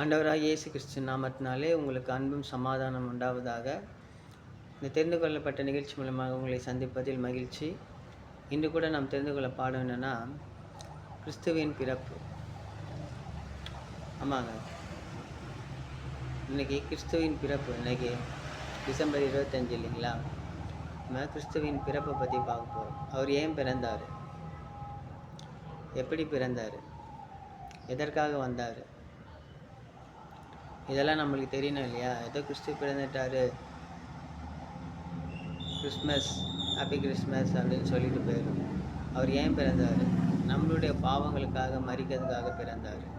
ஆண்டவராக இயேசு கிறிஸ்து நாமத்தினாலே உங்களுக்கு அன்பும் சமாதானம் உண்டாவதாக. இந்த தெரிந்து கொள்ளப்பட்ட நிகழ்ச்சி மூலமாக உங்களை சந்திப்பதில் மகிழ்ச்சி. இன்று கூட நாம் தெரிந்து கொள்ள பாடம் என்னென்னா கிறிஸ்துவின் பிறப்பு. ஆமாங்க. இன்றைக்கி கிறிஸ்துவின் பிறப்பு இன்றைக்கி டிசம்பர் இருபத்தஞ்சு இல்லைங்களா? நம்ம கிறிஸ்துவின் பிறப்பை பற்றி பார்க்க போகிறோம் அவர் ஏன் பிறந்தார்? எப்படி பிறந்தார்? எதற்காக வந்தார்? இதெல்லாம் நம்மளுக்கு தெரியணும் இல்லையா? ஏதோ கிறிஸ்து பிறந்துட்டாரு. கிறிஸ்மஸ் ஹாப்பி கிறிஸ்மஸ் அப்படின்னு சொல்லிட்டு போயிடும். அவர் ஏன் பிறந்தார்? நம்மளுடைய பாவங்களுக்காக மறிக்கிறதுக்காக பிறந்தார்.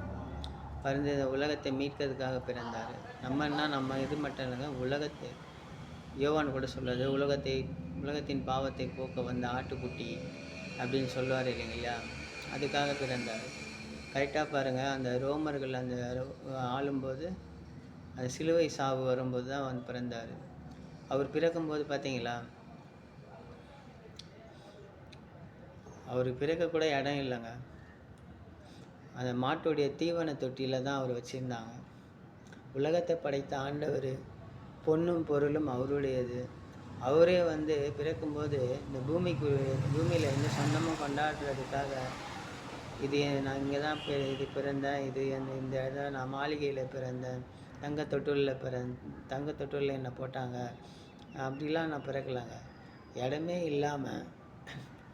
பிறந்த இந்த உலகத்தை மீட்கிறதுக்காக பிறந்தார். நம்மன்னா நம்ம இது மட்டும் இல்லைங்க உலகத்தை. யோவான் கூட சொல்கிறது உலகத்தை உலகத்தின் பாவத்தை போக்க வந்த ஆட்டுக்குட்டி அப்படின்னு சொல்லுவார் இல்லைங்களா? அதுக்காக பிறந்தார். கரெக்டாக பாருங்கள் அந்த ரோமர்கள் அந்த ரோ- ஆளும்போது அந்த சிலுவை சாவு வரும்போது தான் வந்து பிறந்தார். அவர் பிறக்கும்போது பார்த்தீங்களா? அவர் பிறக்கக்கூட இடம் இல்லைங்க. அந்த மாட்டுடைய தீவன தொட்டியில் தான் அவர் வச்சுருந்தாங்க. உலகத்தை படைத்த ஆண்டவர் பொண்ணும் பொருளும் அவருடையது. அவரே வந்து பிறக்கும்போது இந்த பூமிக்கு பூமியில் எந்த சொந்தமும் கொண்டாடுறதுக்காக இது நான் இங்கே தான் இது பிறந்தேன். இது இந்த இடம் நான் மாளிகையில் பிறந்தேன். தங்க தொட்டிலில் பிறந் தங்க தொட்டிலில் என்னை போட்டாங்க. அப்படிலாம் நான் பிறக்கலாங்க. இடமே இல்லாமல்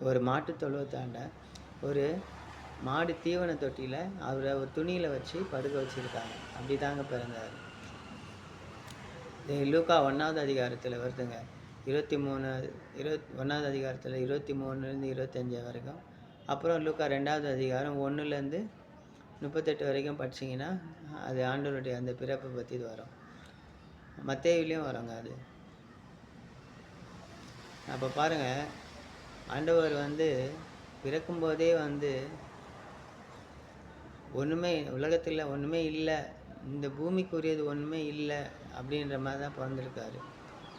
ஒரு மாட்டு தொழுவத்தாண்ட ஒரு மாடு தீவன தொட்டியில் அவரை ஒரு துணியில் வச்சு படுக்க வச்சுருக்காங்க. அப்படி தாங்க பிறந்தார் லூக்கா ஒன்றாவது அதிகாரத்தில் வருதுங்க. இருபத்தி மூணு இருபத் ஒன்றாவது அதிகாரத்தில் இருபத்தி மூணுலேருந்து இருபத்தஞ்சி வரைக்கும். அப்புறம் லூக்கா ரெண்டாவது அதிகாரம் ஒன்றுலேருந்து முப்பத்தெட்டு வரைக்கும் படிச்சிங்கன்னா அது ஆண்டவருடைய அந்த பிறப்பை பற்றி இது வரும். மத்தேயுலேயும் வருங்க அது. அப்போ பாருங்கள் ஆண்டவர் வந்து பிறக்கும்போதே வந்து ஒன்றுமே உலகத்தில் ஒன்றுமே இல்லை இந்த பூமிக்குரியது ஒன்றுமே இல்லை அப்படின்ற மாதிரி தான் பிறந்திருக்காரு.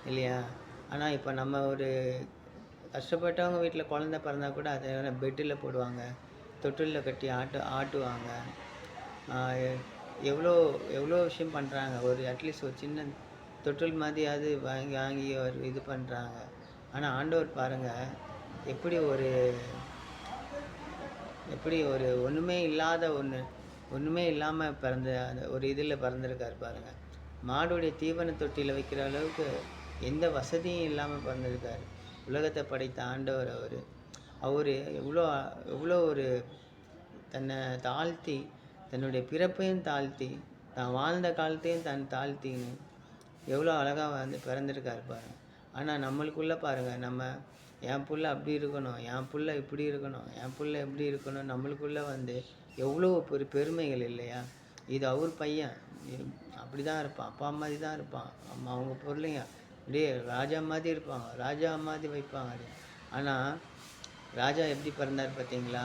இல்லையா? ஆனால் இப்போ நம்ம ஒரு கஷ்டப்பட்டவங்க வீட்டில் குழந்த பிறந்தா கூட அதை பெட்டில் போடுவாங்க. தொட்டிலில் கட்டி ஆட்டு ஆட்டுவாங்க. எவ்வளோ எவ்வளோ விஷயம் பண்ணுறாங்க ஒரு அட்லீஸ்ட் ஒரு சின்ன தொட்டில் மாதிரியாவது வாங்கி வாங்கி ஒரு இது பண்ணுறாங்க ஆனால் ஆண்டவர் பாருங்கள் எப்படி ஒரு எப்படி ஒரு ஒன்றுமே இல்லாத ஒன்று ஒன்றுமே இல்லாமல் பிறந்த அந்த ஒரு இதில் பிறந்திருக்கார் பாருங்க. மாடுடைய தீவன தொட்டியில் வைக்கிற அளவுக்கு எந்த வசதியும் இல்லாமல் பிறந்திருக்கார். உலகத்தை படைத்த ஆண்டவர் அவர். அவர் எவ்வளோ எவ்வளோ ஒரு தன்னை தாழ்த்தி தன்னுடைய பிறப்பையும் தாழ்த்தி தான் வாழ்ந்த காலத்தையும் தன் தாழ்த்தின்னு எவ்வளோ அழகாக வந்து பிறந்திருக்காரு பாருங்கள் ஆனால் நம்மளுக்குள்ளே பாருங்கள் நம்ம என் புள்ள அப்படி இருக்கணும் என் புள்ள இப்படி இருக்கணும் என் புள்ள எப்படி இருக்கணும் நம்மளுக்குள்ளே வந்து எவ்வளோ பெரு பெருமைகள் இல்லையா? இது அவர் பையன் அப்படி தான் இருப்பான் அப்பா மாதிரி தான் இருப்பான் அம்மா அவங்க பொருளைங்க அப்படியே ராஜா மாதிரி இருப்பாங்க ராஜா மாதிரி வைப்பாங்க ஆனால் ராஜா எப்படி பிறந்தார் பார்த்தீங்களா?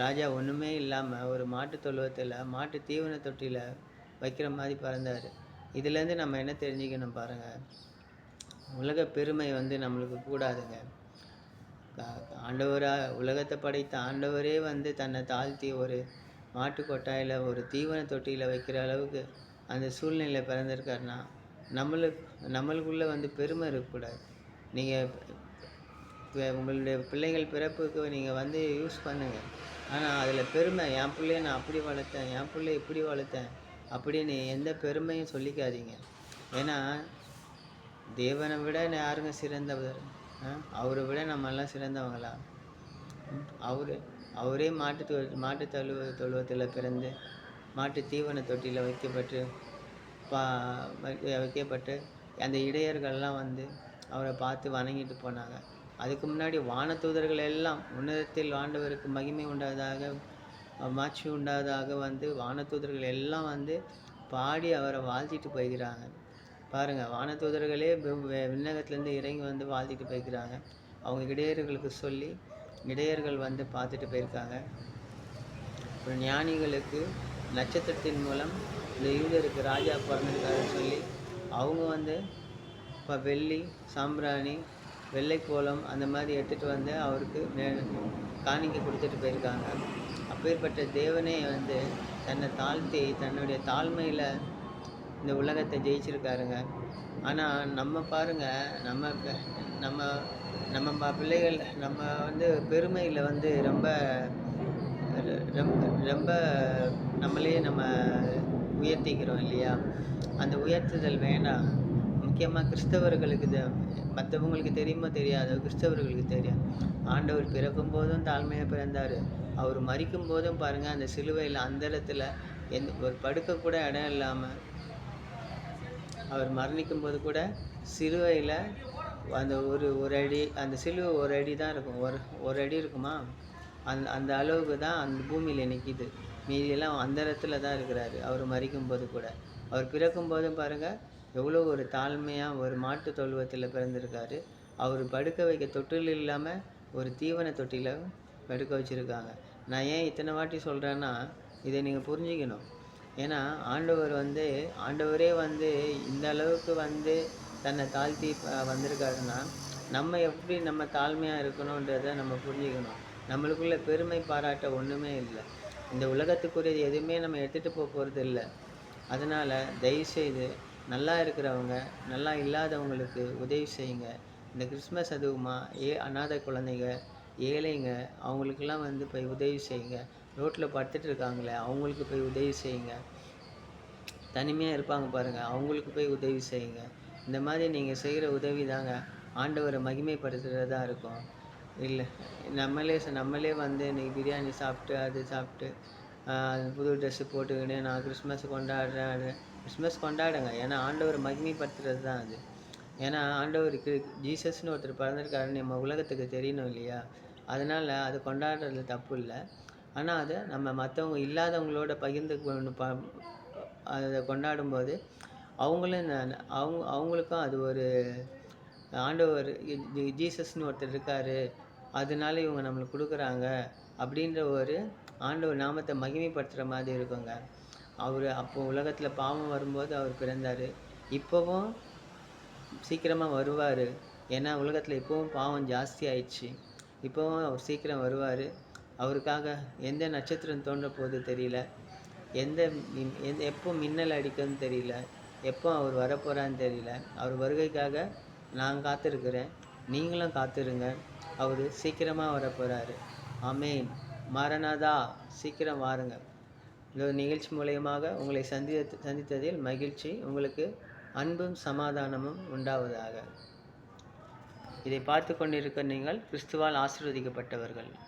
ராஜா ஒன்றுமே இல்லாமல் ஒரு மாட்டு தொழுவத்தில் மாட்டு தீவன தொட்டியில் வைக்கிற மாதிரி பிறந்தார். இதுலேருந்து நம்ம என்ன தெரிஞ்சுக்கணும் பாருங்கள் உலக பெருமை வந்து நம்மளுக்கு கூடாதுங்க. ஆண்டவராக உலகத்தை படைத்த ஆண்டவரே வந்து தன்னை தாழ்த்தி ஒரு மாட்டு கொட்டாயில் ஒரு தீவன தொட்டியில் வைக்கிற அளவுக்கு அந்த சூழ்நிலை பிறந்திருக்காருன்னா நம்மளுக்கு நம்மளுக்குள்ளே வந்து பெருமை இருக்கக்கூடாது. நீங்கள் உங்களுடைய பிள்ளைகள் பிறப்புக்கு நீங்கள் வந்து யூஸ் பண்ணுங்கள் ஆனால் அதில் பெருமை என் பிள்ளைய நான் அப்படி வளர்த்தேன் என் பிள்ளை இப்படி வளர்த்தேன் அப்படின்னு எந்த பெருமையும் சொல்லிக்காதீங்க. ஏன்னா தேவனை விட யாருங்க சிறந்தவர்? ஆ? அவரை விட நம்ம எல்லாம் சிறந்தவங்களா? அவர் அவரே மாட்டு தொழு மாட்டு தழுவ தொழுவத்தில் பிறந்து மாட்டு தீவன தொட்டியில் வைக்கப்பட்டு பா வைக்க- வைக்கப்பட்டு அந்த இடையர்கள்லாம் வந்து அவரை பார்த்து வணங்கிட்டு போனாங்க. அதுக்கு முன்னாடி வானதூதர்கள் எல்லாம் உன்னதத்தில் ஆண்டவருக்கு மகிமை உண்டாதாக மாட்சி உண்டாதாக வந்து வானதூதர்கள் எல்லாம் வந்து பாடி அவரை வாழ்த்திட்டு போய்கிறாங்க பாருங்கள் வான தூதர்களே விண்ணகத்துலேருந்து இறங்கி வந்து வாழ்த்திட்டு போய்க்கிறாங்க. அவங்க இடையர்களுக்கு சொல்லி இடையர்கள் வந்து பார்த்துட்டு போயிருக்காங்க. ஒரு ஞானிகளுக்கு நட்சத்திரத்தின் மூலம் இந்த யூதருக்கு ராஜா பிறந்திருக்காருன்னு சொல்லி அவங்க வந்து இப்போ வெள்ளி சாம்பிராணி வெள்ளைக்கோலம் அந்த மாதிரி எடுத்துகிட்டு வந்து அவருக்கு நே- காணிக்கை கொடுத்துட்டு போயிருக்காங்க. அப்பேற்பட்ட தேவனே வந்து தன்னை தாழ்த்தி தன்னுடைய தாழ்மையில் இந்த உலகத்தை ஜெயிச்சிருக்காருங்க. ஆனால் நம்ம பாருங்க நம்ம நம்ம நம்ம பிள்ளைகள் நம்ம வந்து பெருமையில் வந்து ரொம்ப ரொம்ப ரொம்ப நம்மளே நம்ம உயர்த்திக்கிறோம் இல்லையா? அந்த உயர்த்துதல் வேண்டாம் முக்கியமாக கிறிஸ்தவர்களுக்கு மற்றவங்களுக்கு தெரியுமோ தெரியாதோ கிறிஸ்தவர்களுக்கு தெரியும். ஆண்டவர் பிறக்கும் போதும் தாழ்மையாக பிறந்தார். அவர் மறிக்கும் போதும் பாருங்கள் அந்த சிலுவையில் அந்த இடத்துல எந்த ஒரு படுக்க கூட இடம் இல்லாமல் அவர் மரணிக்கும் போது கூட சிலுவையில் அந்த ஒரு ஒரு அடி அந்த சிலுவை ஒரு அடி தான் இருக்கும். ஒரு ஒரு அடி இருக்குமா? அந்த அந்த அளவுக்கு தான் அந்த பூமியில் நிற்கிது மீதியெல்லாம் அந்த இடத்துல தான் இருக்கிறாரு. அவர் மறிக்கும் போது கூட. அவர் பிறக்கும் போதும் பாருங்கள் எவ்வளோ ஒரு தாழ்மையாக ஒரு மாட்டு தொழுவத்தில் பிறந்திருக்காரு. அவர் படுக்க வைக்க தொட்டில் இல்லாமல் ஒரு தீவன தொட்டியில் படுக்க வச்சுருக்காங்க. நான் ஏன் இத்தனை வாட்டி சொல்கிறேன்னா இதை நீங்கள் புரிஞ்சுக்கணும். ஏன்னா ஆண்டவர் வந்து ஆண்டவரே வந்து இந்த அளவுக்கு வந்து தன்னை தாழ்த்தி வந்திருக்காருன்னா நம்ம எப்படி நம்ம தாழ்மையாக இருக்கணுன்றதை நம்ம புரிஞ்சுக்கணும். நம்மளுக்குள்ள பெருமை பாராட்ட ஒன்றுமே இல்லை. இந்த உலகத்துக்குரியது எதுவுமே நம்ம எடுத்துகிட்டு போக போகிறது இல்லை அதனால் தயவுசெய்து நல்லா இருக்கிறவங்க நல்லா இல்லாதவங்களுக்கு உதவி செய்யுங்க. இந்த கிறிஸ்மஸ் அதுவுமா ஏ அனாதை குழந்தைங்க ஏழைங்க அவங்களுக்கெல்லாம் வந்து போய் உதவி செய்யுங்க. ரோட்டில் படுத்துட்டு இருக்காங்களே அவங்களுக்கு போய் உதவி செய்யுங்க. தனிமையாக இருப்பாங்க பாருங்கள் அவங்களுக்கு போய் உதவி செய்யுங்க. இந்த மாதிரி நீங்கள் செய்கிற உதவி தாங்க ஆண்டவரை மகிமைப்படுத்துகிறதா இருக்கும். இல்லை நம்மளே நம்மளே வந்து இன்றைக்கி பிரியாணி சாப்பிட்டு அது சாப்பிட்டு புது ட்ரெஸ்ஸு போட்டுக்கிட்டு நான் கிறிஸ்மஸ் கொண்டாடுறேன் அது கிறிஸ்மஸ் கொண்டாடுங்க. ஏன்னா ஆண்டவரை மகிமைப்படுத்துறது தான் அது. ஏன்னா ஆண்டவருக்கு ஜீசஸ்னு ஒருத்தர் பிறந்திருக்காருன்னு நம்ம உலகத்துக்கு தெரியணும் இல்லையா? அதனால் அது கொண்டாடுறதுல தப்பு இல்லை. ஆனால் அதை நம்ம மற்றவங்க இல்லாதவங்களோட பகிர்ந்து கொண்டு ப அதை கொண்டாடும்போது அவங்களும் அவங்க அவங்களுக்கும் அது ஒரு ஆண்டவர் ஜீசஸ்னு ஒருத்தர் இருக்காரு. அதனால இவங்க நம்மளுக்கு கொடுக்குறாங்க. அப்படின்ற ஒரு ஆண்டவர் நாமத்தை மகிமைப்படுத்துகிற மாதிரி இருக்குங்க. அவர் அப்போ உலகத்தில் பாவம் வரும்போது அவர் பிறந்தார். இப்போவும் சீக்கிரமாக வருவார். ஏன்னா உலகத்தில் இப்போவும் பாவம் ஜாஸ்தி ஆயிடுச்சு. இப்போவும் அவர் சீக்கிரம் வருவார். அவருக்காக எந்த நட்சத்திரம் தோன்ற போது தெரியல. எந்த எந்த எப்போ மின்னல் அடிக்கும்னு தெரியல. எப்போ அவர் வரப்போகிறான்னு தெரியல. அவர் வருகைக்காக நான் காத்திருக்கிறேன். நீங்களும் காத்திருங்க. அவர் சீக்கிரமாக வரப்போகிறாரு அமேன் மரணதா சீக்கிரம் வாருங்க. இந்த ஒரு நிகழ்ச்சி மூலயமாக உங்களை சந்தி சந்தித்ததில் மகிழ்ச்சி உங்களுக்கு அன்பும் சமாதானமும் உண்டாவதாக. இதை பார்த்து கொண்டிருக்க நீங்கள் கிறிஸ்துவால் ஆசிர்வதிக்கப்பட்டவர்கள்.